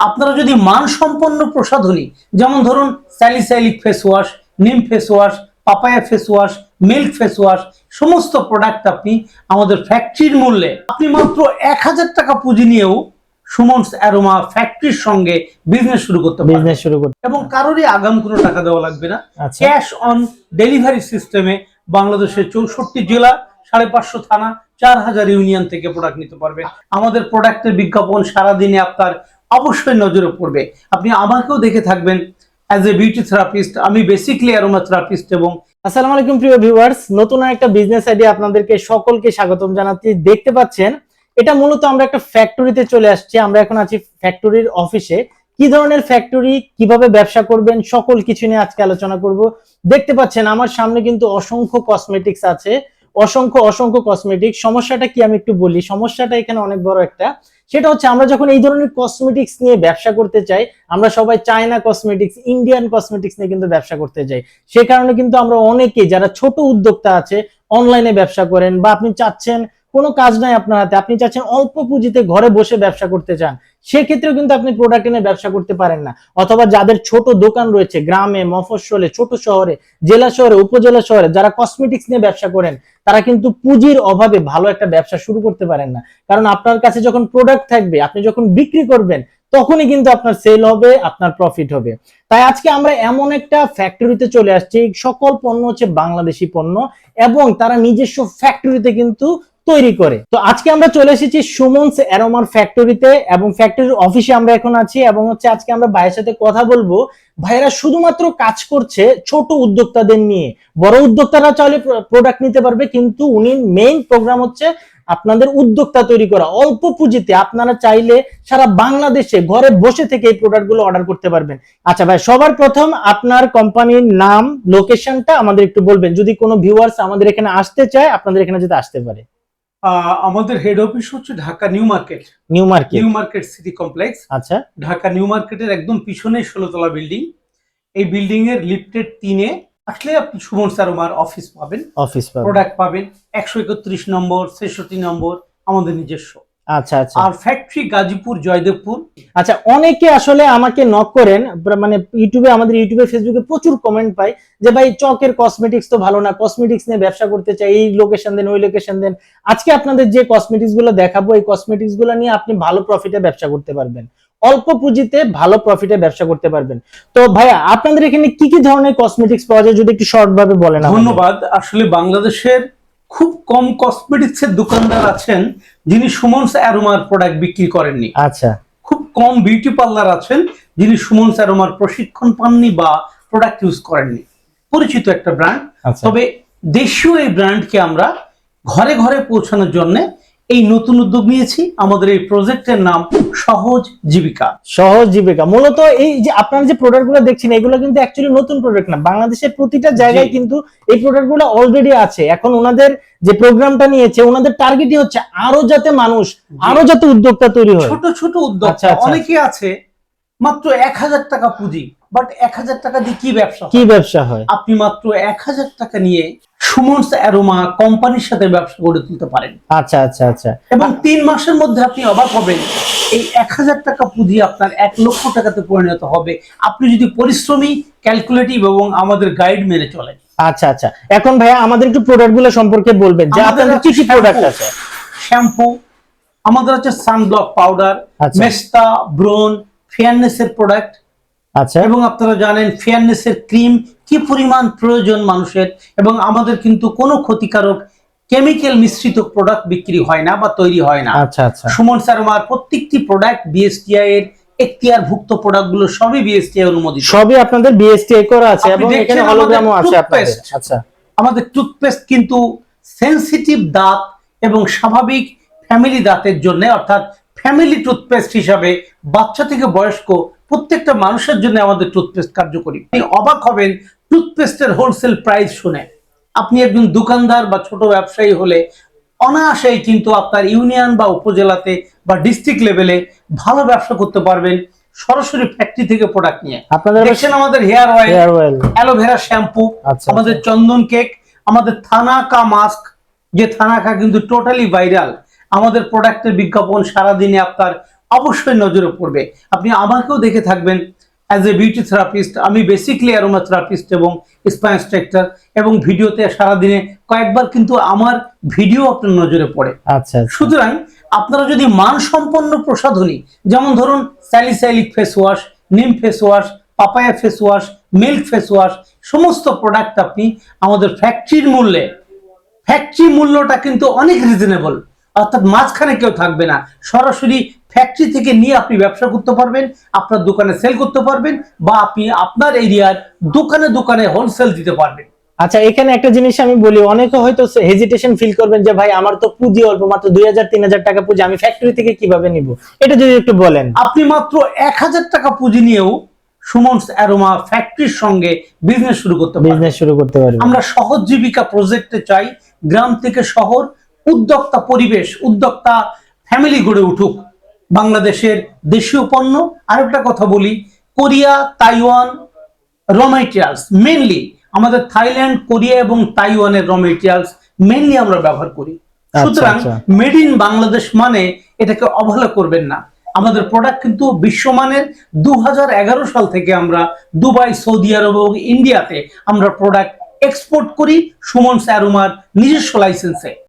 আপনারা যদি মানসম্পন্ন প্রসাধনী যেমন ধরুন salicylic face wash neem face wash papaya face wash milk face wash সমস্ত প্রোডাক্ট আপনি আমাদের ফ্যাক্টরির মূল্যে আপনি মাত্র এক হাজার টাকা পুঁজি নিয়েও সুমনস অ্যারোমা ফ্যাক্টরির সঙ্গে বিজনেস শুরু করতে পারবেন। বিজনেস শুরু করতে এবং কারোরই আগাম কোনো টাকা দেওয়া লাগবে না। ক্যাশ অন ডেলিভারি সিস্টেমে বাংলাদেশের চৌষট্টি জেলা সাড়ে পাঁচশো থানা চার হাজার ইউনিয়ন থেকে প্রোডাক্ট নিতে পারবে আমাদের প্রোডাক্টের বিজ্ঞাপন সারাদিনে আপনার অবশ্যই নজরে পড়বে। আপনি আমাকেও দেখে থাকবেন অ্যাজ এ বিউটি থেরাপিস্ট আমি বেসিকলি অ্যারোমা থেরাপিস্ট এবং আসসালামু আলাইকুম প্রিয় ভিউয়ার্স নতুন একটা বিজনেস আইডিয়া আপনাদেরকে সকলকে স্বাগতম জানাতে দেখতে পাচ্ছেন, এটা মূলত আমরা একটা ফ্যাক্টরিতে চলে আসছি। আমরা এখন আছি ফ্যাক্টরির অফিসে কি ধরনের ফ্যাক্টরি কীভাবে ব্যবসা করবেন, সকল কিছু নিয়ে আজকে আলোচনা করব। দেখতে পাচ্ছেন, আমার সামনে কিন্তু অসংখ্য কসমেটিক্স আছে। অসংখ্য অসংখ্য কসমেটিক সমস্যাটা কি আমি একটু বলি। সমস্যাটা এখানে অনেক বড় একটা। সেটা হচ্ছে আমরা যখন এই ধরনের কসমেটিক্স নিয়ে ব্যবসা করতে চাই, আমরা সবাই চায়না কসমেটিক্স ইন্ডিয়ান কসমেটিক্স নিয়ে কিন্তু ব্যবসা করতে চাই। সে কারণে কিন্তু আমরা অনেকে যারা ছোট উদ্যোক্তা আছে অনলাইনে ব্যবসা করেন বা আপনি চাচ্ছেন কোনো কাজ নাই আপনার হাতে। আপনি চাচ্ছেন অল্প পুঁজিতে ঘরে বসে ব্যবসা করতে চান, সেক্ষেত্রেও কিন্তু আপনি প্রোডাক্ট এনে ব্যবসা করতে পারেন না। অথবা যাদের ছোট দোকান রয়েছে, গ্রামে, মফস্বলে, ছোট শহরে, জেলা শহরে, উপজেলা শহরে, যারা কসমেটিক্স নিয়ে ব্যবসা করেন, তারা কিন্তু পুঁজির অভাবে ভালো একটা ব্যবসা শুরু করতে পারেন না। কারণ আপনার কাছে যখন প্রোডাক্ট থাকবে, আপনি যখন বিক্রি করবেন, তখনই কিন্তু আপনার সেল হবে, আপনার প্রফিট হবে। তাই আজকে আমরা এমন একটা ফ্যাক্টরিতে চলে আসছি, সকল পণ্য হচ্ছে বাংলাদেশি পণ্য, এবং তারা নিজস্ব ফ্যাক্টরিতে কিন্তু তৈরি করে। তো আজকে আমরা চলে এসেছি সুমনস অ্যারোমার ফ্যাক্টরিতে এবং ফ্যাক্টরির অফিসে আমরা এখন আছি এবং হচ্ছে আজকে আমরা ভাইয়ের সাথে কথা বলব। ভাইয়েরা শুধুমাত্র কাজ করছে ছোট উদ্যোক্তাদের নিয়ে। বড় উদ্যোক্তারা চাইলে প্রোডাক্ট নিতে পারবে, কিন্তু উনি মেইন প্রোগ্রাম হচ্ছে আপনাদের উদ্যোক্তা তৈরি করা। অল্প পুঁজিতে আপনারা চাইলে সারা বাংলাদেশে ঘরে বসে থেকে এই প্রোডাক্টগুলো অর্ডার করতে পারবেন। আচ্ছা ভাই, সবার প্রথম আপনার কোম্পানির নাম লোকেশনটা আমাদের একটু বলবেন। যদি কোনো ভিউয়ার্স আমাদের এখানে আসতে চায়, আপনাদের এখানে যেতে আসতে পারে। আমাদের হেড অফিস হচ্ছে Dhaka New Market. New Market. New Market City Complex. আচ্ছা। ঢাকা নিউ মার্কেটের একদম পিছনে ষোলোতলা বিল্ডিং। এই বিল্ডিং এর লিফটেড তিনে আসলে আপনি সুমন স্যার আমার অফিস পাবেন। অফিস পাবেন। প্রোডাক্ট পাবেন। একশো একত্রিশ নম্বর ছেষট্টি নম্বর আমাদের নিজস্ব। আচ্ছা আচ্ছা। আর ফ্যাক্টরি গাজীপুর জয়দেবপুর। আচ্ছা অনেকে আসলে আমাকে নক করেন মানে ইউটিউবে আমাদের ইউটিউবে ফেসবুকে প্রচুর কমেন্ট পাই যে ভাই চকের কসমেটিক্স তো ভালো না কসমেটিক্স নিয়ে ব্যবসা করতে চাই এই লোকেশন দেন ওই লোকেশন দেন। আজকে আপনাদের যে কসমেটিক্সগুলো দেখাবো এই কসমেটিক্সগুলো নিয়ে আপনি ভালো প্রফিটে ব্যবসা করতে পারবেন। অল্প পুঁজিতে ভালো প্রফিটে ব্যবসা করতে পারবেন। তো ভাইয়া আপনাদের এখানে কি কি ধরনের কসমেটিক্স পাওয়া যায়? যদি একটু শর্ট ভাবে বলেন ধন্যবাদ। আসলে বাংলাদেশের খুব কম কসমেটিক্সের দোকানদার আছেন যিনি সুমনস অ্যারোমার প্রোডাক্ট বিক্রি করেননি। আচ্ছা। খুব কম বিউটি পার্লার আছেন যিনি সুমনস অ্যারোমার প্রশিক্ষণ পাননি বা প্রোডাক্ট ইউজ করেননি। পরিচিত একটা ব্র্যান্ড আচ্ছা। তবে দেশীয় এই ব্র্যান্ডকে আমরা ঘরে ঘরে পৌঁছানোর জন্য এই নতুন উদ্যোগ নিয়েছি। আমাদের এই প্রজেক্টের নাম সহজ জীবিকা। সহজ জীবিকা। মূলত এই যে আপনারা যে প্রোডাক্টগুলো দেখছেন এগুলো কিন্তু অ্যাকচুয়ালি নতুন প্রোডাক্ট না। বাংলাদেশের প্রতিটা জায়গায় কিন্তু এই প্রোডাক্টগুলো অলরেডি আছে। এখন ওনাদের যে প্রোগ্রামটা নিয়েছে ওনাদের টার্গেটই হচ্ছে আরও যাতে মানুষ আরও যাতে উদ্যোক্তা তৈরি হয়। ছোট ছোট উদ্যোগ আচ্ছা, আচ্ছা। অনেকে আছে মাত্র এক হাজার টাকা পুঁজি। বাট এক হাজার টাকা দিয়ে কি ব্যবসা কি ব্যবসা হয়? আপনি মাত্র এক হাজার টাকা নিয়ে সুমনস অ্যারোমা কোম্পানির সাথে ব্যবসা গড়ে তুলতে পারেন। আচ্ছা আচ্ছা আচ্ছা। এবং তিন মাসের মধ্যে আপনি অবাক হবেন এই এক হাজার টাকা পুঁজি আপনার এক লক্ষ টাকাতে পরিণত হবে। আপনি যদি পরিশ্রমী ক্যালকুলেটিভ এবং আমাদের গাইড মেনে চলেন। আচ্ছা আচ্ছা। এখন ভাইয়া আমাদের একটু প্রোডাক্টগুলো সম্পর্কে বলবেন যে আপনাদের কি কি প্রোডাক্ট আছে? শ্যাম্পু আমাদের হচ্ছে সানব্লক পাউডার। মেস্তা ব্রোন ফেয়ারনেস এর প্রোডাক্ট আচ্ছা। এবং আপনারা জানেন ফেয়ারনেস এর ক্রিম কি পরিমাণ প্রয়োজন মানুষের? এবং আমাদের কিন্তু কোনো ক্ষতিকারক কেমিক্যাল মিশ্রিত প্রোডাক্ট বিক্রি হয় না বা তৈরি হয় না। আচ্ছা আচ্ছা। সুমন সারমার প্রত্যেকটি প্রোডাক্ট বিএসটিআই এর এখতিয়ার ভুক্ত প্রোডাক্টগুলো সবই বিএসটিআই অনুমোদিত। সবই আপনাদের বিএসটিআই করা আছে এবং এখানে হলোগ্রামও আছে আপনাদের। আচ্ছা। আমাদের টুথপেস্ট কিন্তু সেনসিটিভ দাঁত এবং স্বাভাবিক ফ্যামিলি দাঁতের জন্য অর্থাৎ ফ্যামিলি টুথপেস্ট হিসাবে বাচ্চা থেকে বয়স্ক প্রত্যেকটা মানুষের জন্য আমাদের টুথপেস্ট কার্যকরী। আপনি অবাক হবেন টুথপেস্টের হোলসেল প্রাইস শুনে। আপনি একজন দোকানদার বা ছোট ব্যবসায়ী হলে অনায়াসেই কিন্তু আপনার ইউনিয়ন বা উপজেলাতে বা ডিস্ট্রিক্ট লেভেলে ভালো ব্যবসা করতে পারবেন সরাসরি ফ্যাক্টরি থেকে প্রোডাক্ট নিয়ে। আপনাদের দেখছেন আমাদের hair oil hair oil aloe vera shampoo আমাদের চন্দন কেক আমাদের থানাকা মাস্ক যে থানাকা কিন্তু টোটালি ভাইরাল আমাদের প্রোডাক্টের বিজ্ঞাপন সারাদিনে আপনার অবশ্যই নজরে পড়বে। আপনি আমাকেও দেখে থাকবেন অ্যাজ এ বিউটি থেরাপিস্ট আমি বেসিকলি অ্যারোমা থেরাপিস্ট এবং স্পাইনস্ট্রাক্টর এবং ভিডিওতে সারাদিনে কয়েকবার কিন্তু আমার ভিডিও আপনার নজরে পড়ে আচ্ছা আচ্ছা। সুতরাং আপনারা যদি মানসম্পন্ন প্রসাধনী যেমন ধরুন salicylic face wash neem face wash papaya face wash milk face wash সমস্ত প্রোডাক্ট আপনি আমাদের ফ্যাক্টরির মূল্যে ফ্যাক্টরি মূল্যটা কিন্তু অনেক রিজনেবল অর্থাৎ মাঝখানে কেউ থাকবে না। সরাসরি ফ্যাক্টরি থেকে নিয়ে আপনি ব্যবসা করতে পারবেন আপনার দোকানে সেল করতে পারবেন বা আপনি আপনার এরিয়ার দোকানে দোকানে হোলসেল দিতে পারবেন। আচ্ছা এখানে একটা জিনিস আমি বলি অনেকে হয়তো হেজিটেশন ফিল করবেন যে ভাই আমার তো পুঁজি অল্প মাত্র দুই হাজার তিন হাজার টাকা পুঁজি আমি ফ্যাক্টরি থেকে কীভাবে নিব? এটা যদি একটু বলেন। আপনি মাত্র এক হাজার টাকা পুঁজি নিয়েও সুমনস অ্যারোমা ফ্যাক্টরির সঙ্গে বিজনেস শুরু করতে বিজনেস শুরু করতে পারবেন। আমরা সহজ জীবিকা প্রজেক্টে চাই গ্রাম থেকে শহর উদ্যোক্তা পরিবেশ উদ্যোক্তা ফ্যামিলি গড়ে উঠুক। বাংলাদেশের দেশীয় পণ্য। আরেকটা কথা বলি Korea Taiwan raw materials mainly আমাদের থাইল্যান্ড কোরিয়া এবং তাইওয়ানের র মেটেরিয়ালস মেনলি আমরা ব্যবহার করি। আচ্ছা, সুতরাং আচ্ছা। মেড ইন বাংলাদেশ মানে এটাকে অবহেলা করবেন না। আমাদের প্রোডাক্ট কিন্তু বিশ্বমানের দু হাজার এগারো সাল থেকে আমরা দুবাই সৌদি আরব এবং ইন্ডিয়াতে আমরা প্রোডাক্ট এক্সপোর্ট করি। সুমন স্যারুমার নিজস্ব লাইসেন্সে